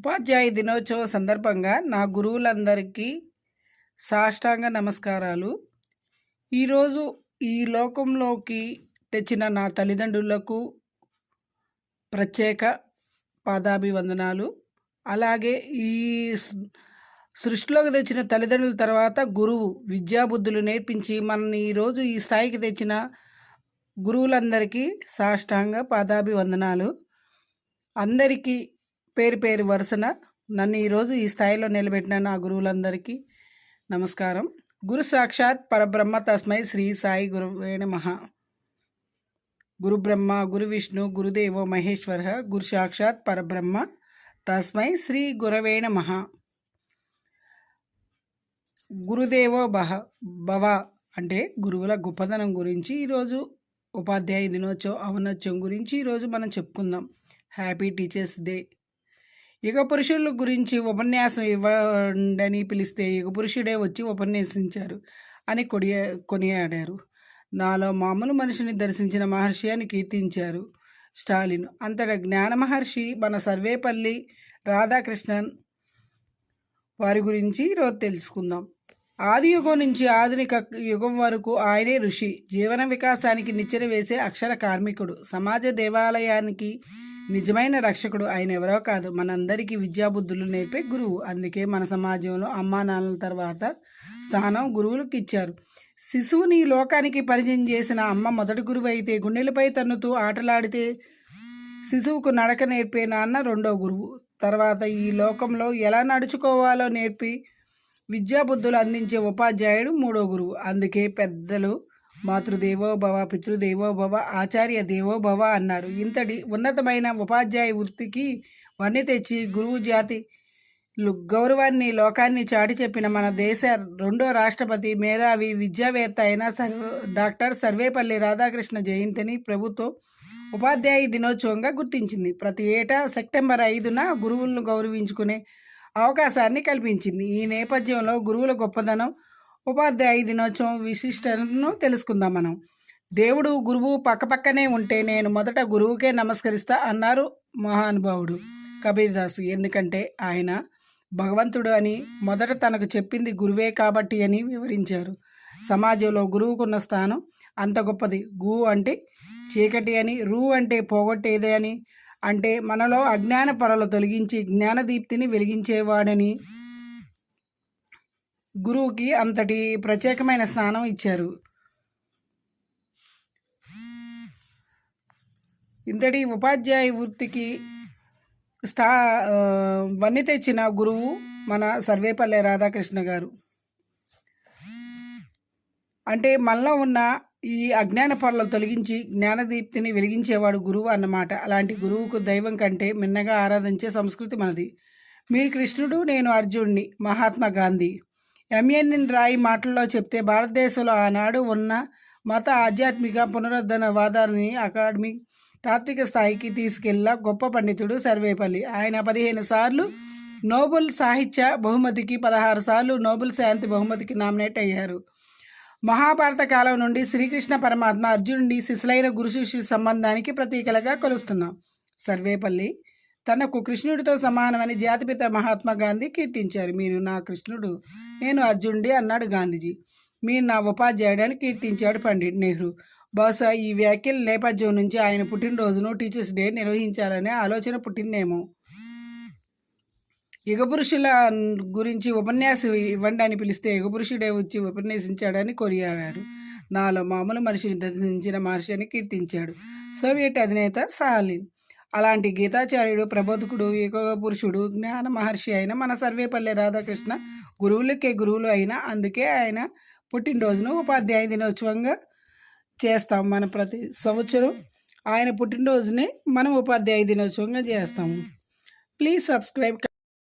ఉపాధ్యాయ దినోత్సవ సందర్భంగా నా గురువులందరికీ సాష్టాంగ నమస్కారాలు. ఈరోజు ఈ లోకంలోకి తెచ్చిన నా తల్లిదండ్రులకు ప్రత్యేక పాదాభివందనాలు. అలాగే ఈ సృష్టిలోకి తెచ్చిన తల్లిదండ్రుల తర్వాత గురువు విద్యాబుద్ధులు నేర్పించి మనని ఈరోజు ఈ స్థాయికి తెచ్చిన గురువులందరికీ సాష్టాంగ పాదాభివందనాలు. అందరికీ పేరు పేరు వరుసన నన్ను ఈరోజు ఈ స్థాయిలో నిలబెట్టిన నా గురువులందరికీ నమస్కారం. గురు సాక్షాత్ పరబ్రహ్మ తస్మై శ్రీ సాయి గురువే మహా గురు బ్రహ్మ గురు విష్ణు గురుదేవో మహేశ్వర గురు సాక్షాత్ పరబ్రహ్మ తస్మై శ్రీ గురవే మహా గురుదేవో బహ భవ అంటే గురువుల గొప్పతనం గురించి ఈరోజు ఉపాధ్యాయ దినోత్సవం ఔన్నత్యం గురించి ఈరోజు మనం చెప్పుకుందాం. Happy teachers day. యుగ పురుషుల గురించి ఉపన్యాసం ఇవ్వండని పిలిస్తే యుగ పురుషుడే వచ్చి ఉపన్యసించారు అని కొడియ కొనియాడారు. నాలో మామూలు మనిషిని దర్శించిన మహర్షి అని కీర్తించారు స్టాలిన్. అంతట జ్ఞాన మహర్షి మన సర్వేపల్లి రాధాకృష్ణన్ వారి గురించి ఈరోజు తెలుసుకుందాం. ఆది యుగం నుంచి ఆధునిక యుగం వరకు ఆయనే ఋషి. జీవన వికాసానికి నిచ్చెన వేసే అక్షర కార్మికుడు. సమాజ దేవాలయానికి నిజమైన రక్షకుడు ఆయన ఎవరో కాదు. మనందరికీ విద్యాబుద్ధులు నేర్పే గురువు. అందుకే మన సమాజంలో అమ్మా నాన్నల తర్వాత స్థానం గురువులకు ఇచ్చారు. శిశువుని ఈ లోకానికి పరిచయం చేసిన అమ్మ మొదటి గురువు అయితే గుండెలపై తన్నుతూ ఆటలాడితే శిశువుకు నడక నేర్పే నాన్న రెండో గురువు. తర్వాత ఈ లోకంలో ఎలా నడుచుకోవాలో నేర్పి విద్యాబుద్ధులు అందించే ఉపాధ్యాయుడు మూడో గురువు. అందుకే పెద్దలు మాతృదేవో భవ పితృదేవో భవ ఆచార్య దేవో భవ అన్నారు. ఇంతటి ఉన్నతమైన ఉపాధ్యాయ వృత్తికి వన్నె తెచ్చి గురువు జాతి గౌరవాన్ని లోకాన్ని చాటి చెప్పిన మన దేశ రెండో రాష్ట్రపతి మేధావి విద్యావేత్త అయిన డాక్టర్ సర్వేపల్లి రాధాకృష్ణ జయంతిని ప్రభుత్వం ఉపాధ్యాయ దినోత్సవంగా గుర్తించింది. ప్రతి ఏటా సెప్టెంబర్ ఐదున గురువులను గౌరవించుకునే అవకాశాన్ని కల్పించింది. ఈ నేపథ్యంలో గురువుల గొప్పదనం ఉపాధ్యాయ దినోత్సవం విశిష్టతను తెలుసుకుందాం మనం. దేవుడు గురువు పక్కపక్కనే ఉంటే నేను మొదట గురువుకే నమస్కరిస్తా అన్నారు మహానుభావుడు కబీర్దాస్. ఎందుకంటే ఆయన భగవంతుడు అని మొదట తనకు చెప్పింది గురువే కాబట్టి అని వివరించారు. సమాజంలో గురువుకున్న స్థానం అంత గొప్పది. గు అంటే చీకటి అని రు అంటే పోగొట్టేదే అని అంటే మనలో అజ్ఞాన పొరలు తొలగించి జ్ఞానదీప్తిని వెలిగించేవాడని గురువుకి అంతటి ప్రత్యేకమైన స్నానం ఇచ్చారు. ఇంతటి ఉపాధ్యాయ వృత్తికి స్థా వన్ని తెచ్చిన గురువు మన సర్వేపల్లె రాధాకృష్ణ గారు. అంటే మనలో ఉన్న ఈ అజ్ఞాన పొరలు తొలగించి జ్ఞానదీప్తిని వెలిగించేవాడు గురువు అన్నమాట. అలాంటి గురువుకు దైవం కంటే మిన్నగా ఆరాధించే సంస్కృతి మనది. మీరు కృష్ణుడు నేను అర్జునుడిని మహాత్మా గాంధీ. ఎంఎన్ఎన్ రాయ్ మాటల్లో చెప్తే భారతదేశంలో ఆనాడు ఉన్న మత ఆధ్యాత్మిక పునరుద్ధరణ వాదాన్ని అకాడమిక్ తాత్విక స్థాయికి తీసుకెళ్ళ గొప్ప పండితుడు సర్వేపల్లి. ఆయన పదిహేను సార్లు నోబెల్ సాహిత్య బహుమతికి పదహారు సార్లు నోబెల్ శాంతి బహుమతికి నామినేట్ అయ్యారు. మహాభారత కాలం నుండి శ్రీకృష్ణ పరమాత్మ అర్జునుడి శిశులైన గురు శిష్యు సంబంధానికి ప్రతీకలుగా కొలుస్తున్నాం. సర్వేపల్లి తనకు కృష్ణుడితో సమానమని జాతిపిత మహాత్మా గాంధీ కీర్తించారు. మీరు నా కృష్ణుడు. నేను అర్జునుడి అన్నాడు గాంధీజీ. మీరు నా ఉపాధ్యాయుడని కీర్తించాడు పండిట్ నెహ్రూ. బహుశా ఈ వ్యాఖ్యల నేపథ్యం నుంచి ఆయన పుట్టినరోజును టీచర్స్ డే నిర్వహించాలనే ఆలోచన పుట్టిందేమో. యుగపురుషుల గురించి ఉపన్యాసం ఇవ్వండి అని పిలిస్తే యుగపురుషుడే వచ్చి ఉపన్యసించాడని కొరియాడారు నాలో మామూలు మనిషిని దర్శించిన మహర్షి అని కీర్తించాడు. సోవియట్ అధినేత సాలిన్. అలాంటి గీతాచార్యుడు ప్రబోధకుడు ఏకోగ పురుషుడు జ్ఞాన మహర్షి అయిన మన సర్వేపల్లి రాధాకృష్ణ గురువులకే గురువులు అయిన అందుకే ఆయన పుట్టినరోజును ఉపాధ్యాయ దినోత్సవంగా చేస్తాం మన ప్రతి సంవత్సరం. ఆయన పుట్టినరోజుని మనం ఉపాధ్యాయ దినోత్సవంగా చేస్తాము ప్లీజ్ సబ్స్క్రైబ్